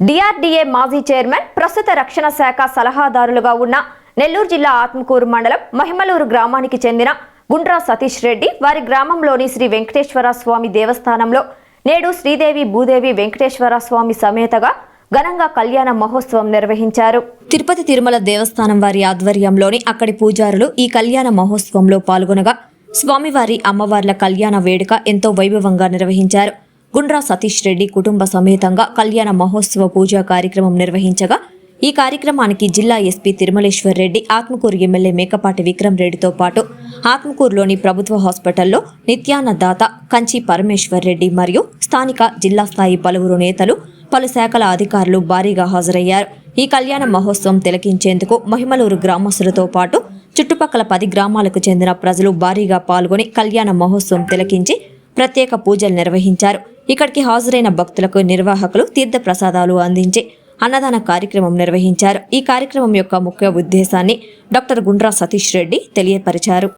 DRDA మాజీ chairman ప్రస్తుత రక్షణ శాఖ సలహాదారులుగా ఉన్న నెల్లూరు జిల్లా ఆత్మకూరు మండలం మహిమలూరు గ్రామానికి చెందిన గుండ్రా సతీష్ రెడ్డి వారి గ్రామంలోని శ్రీ వెంకటేశ్వర స్వామి దేవస్థానంలో నేడు శ్రీదేవి భూదేవి వెంకటేశ్వర స్వామి సమేతగా ఘనంగా కళ్యాణ మహోత్సవం నిర్వహించారు. తిరుపతి తిరుమల దేవస్థానం వారి ఆధ్వర్యంలోని అక్కడి పూజారులు ఈ కళ్యాణ మహోత్సవంలో పాల్గొనగా స్వామివారి అమ్మవార్ల కళ్యాణ వేడుక ఎంతో వైభవంగా నిర్వహించారు. గుండ్రా సతీష్ రెడ్డి కుటుంబ సమేతంగా కళ్యాణ మహోత్సవ పూజా కార్యక్రమం నిర్వహించగా ఈ కార్యక్రమానికి జిల్లా ఎస్పీ తిరుమలేశ్వర్ రెడ్డి ఆత్మకూరు ఎమ్మెల్యే మేకపాటి విక్రమ్ రెడ్డితో పాటు ఆత్మకూరులోని ప్రభుత్వ హాస్పిటల్లో నిత్యాన్నదాత కంచి పరమేశ్వర్ రెడ్డి మరియు స్థానిక జిల్లా స్థాయి పలువురు నేతలు పలు శాఖల అధికారులు భారీగా హాజరయ్యారు. ఈ కళ్యాణ మహోత్సవం తిలకించేందుకు మహిమలూరు గ్రామస్తులతో పాటు చుట్టుపక్కల పది గ్రామాలకు చెందిన ప్రజలు భారీగా పాల్గొని కళ్యాణ మహోత్సవం తిలకించి ప్రత్యేక పూజలు నిర్వహించారు. ఇక్కడికి హాజరైన భక్తులకు నిర్వాహకులు తీర్థ ప్రసాదాలు అందించి అన్నదాన కార్యక్రమం నిర్వహించారు. ఈ కార్యక్రమం యొక్క ముఖ్య ఉద్దేశాన్ని డాక్టర్ గుండ్రా సతీష్ రెడ్డి తెలియపరిచారు.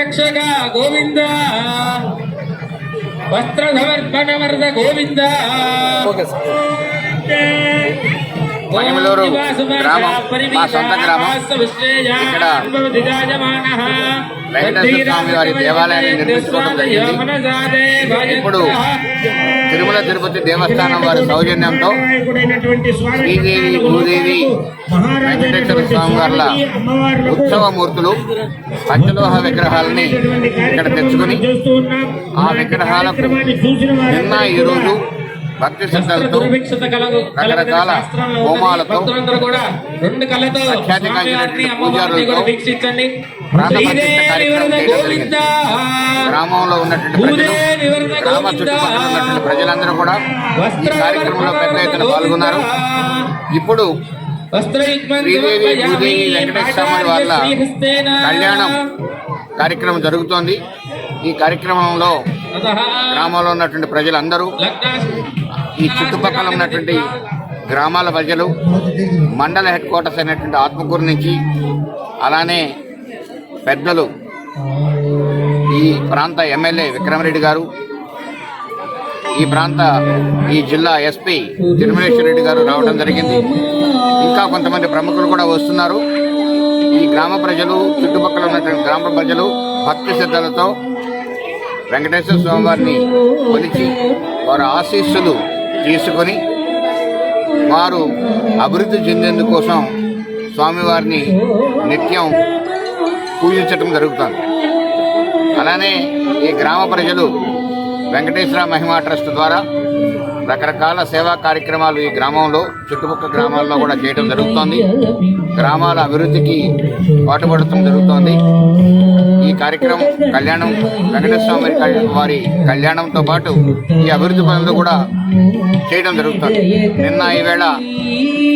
రక్షక గోవింద. వస్త్ర సమర్పణ వరద గోవింద మహిమలూరు గ్రామం మా సొంత గ్రామం. ఇక్కడ వెంకటేశ్వర స్వామి వారి దేవాలయాన్ని నిర్మించుకోవడం జరిగింది. ఇప్పుడు తిరుమల తిరుపతి దేవస్థానం వారి సౌజన్యంతో శ్రీదేవి భూదేవి వెంకటేశ్వర స్వామి వార్ల ఉత్సవ మూర్తులు పంచలోహ విగ్రహాలని ఇక్కడ తెచ్చుకొని ఆ విగ్రహాలకు నిన్న ఈరోజు భక్తి శ్రద్ధలతో రకరకాల హోమాలతో అత్యాధికమైనటువంటి పూజారులతో. గ్రామంలో ఉన్నటువంటి ప్రజలు గ్రామ చుట్టుపక్కల ఉన్నటువంటి ప్రజలందరూ కూడా ఈ కార్యక్రమంలో పెద్ద ఎత్తున పాల్గొన్నారు. ఇప్పుడు శ్రీదేవి భూదేవి వెంకటేశ్వర వాళ్ళ కళ్యాణం కార్యక్రమం జరుగుతోంది. ఈ కార్యక్రమంలో గ్రామంలో ఉన్నటువంటి ప్రజలందరూ ఈ చుట్టుపక్కల ఉన్నటువంటి గ్రామాల ప్రజలు మండల హెడ్ క్వార్టర్స్ అయినటువంటి ఆత్మకూరు నుంచి అలానే పెద్దలు ఈ ప్రాంత ఎమ్మెల్యే విక్రమరెడ్డి గారు ఈ ప్రాంత ఈ జిల్లా ఎస్పీ తిరుమలేశ్వర రెడ్డి గారు రావడం జరిగింది. ఇంకా కొంతమంది ప్రముఖులు కూడా వస్తున్నారు. ఈ గ్రామ ప్రజలు చుట్టుపక్కల ఉన్నటువంటి గ్రామ ప్రజలు భక్తి శ్రద్ధలతో వెంకటేశ్వర స్వామివారిని కొలిచి వారి ఆశీస్సులు తీసుకొని వారు అభివృద్ధి చెందేందుకోసం స్వామివారిని నిత్యం పూజించటం జరుగుతుంది. అలానే ఈ గ్రామ ప్రజలు వెంకటేశ్వర మహిమా ట్రస్ట్ ద్వారా రకరకాల సేవా కార్యక్రమాలు ఈ గ్రామంలో చుట్టుపక్కల గ్రామాల్లో కూడా చేయడం జరుగుతోంది. గ్రామాల అభివృద్ధికి పాటుపడటం జరుగుతోంది. కార్యక్రమం కళ్యాణం వెంకటేశ్వర స్వామి వారి కళ్యాణంతో పాటు ఈ అభివృద్ధి పనులు కూడా చేయడం జరుగుతుంది. నిన్న ఈవేళ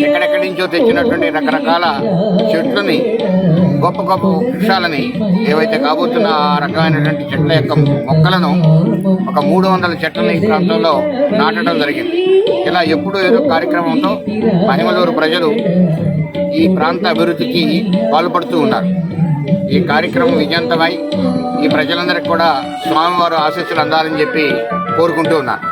ఎక్కడెక్కడి నుంచో తెచ్చినటువంటి రకరకాల చెట్లని గొప్ప గొప్ప వృక్షాలని ఏవైతే కాబోతున్న ఆ రకమైనటువంటి చెట్ల యొక్క మొక్కలను ఒక మూడు వందల చెట్లను ఈ ప్రాంతంలో నాటడం జరిగింది. ఇలా ఎప్పుడూ ఏదో కార్యక్రమంతో మహిమలూరు ప్రజలు ఈ ప్రాంత అభివృద్ధికి పాల్పడుతూ ఉన్నారు. ఈ కార్యక్రమం విజయంతమై ఈ ప్రజలందరికీ కూడా స్వామివారు ఆశీస్సులు అందాలని చెప్పి కోరుకుంటూ ఉన్నారు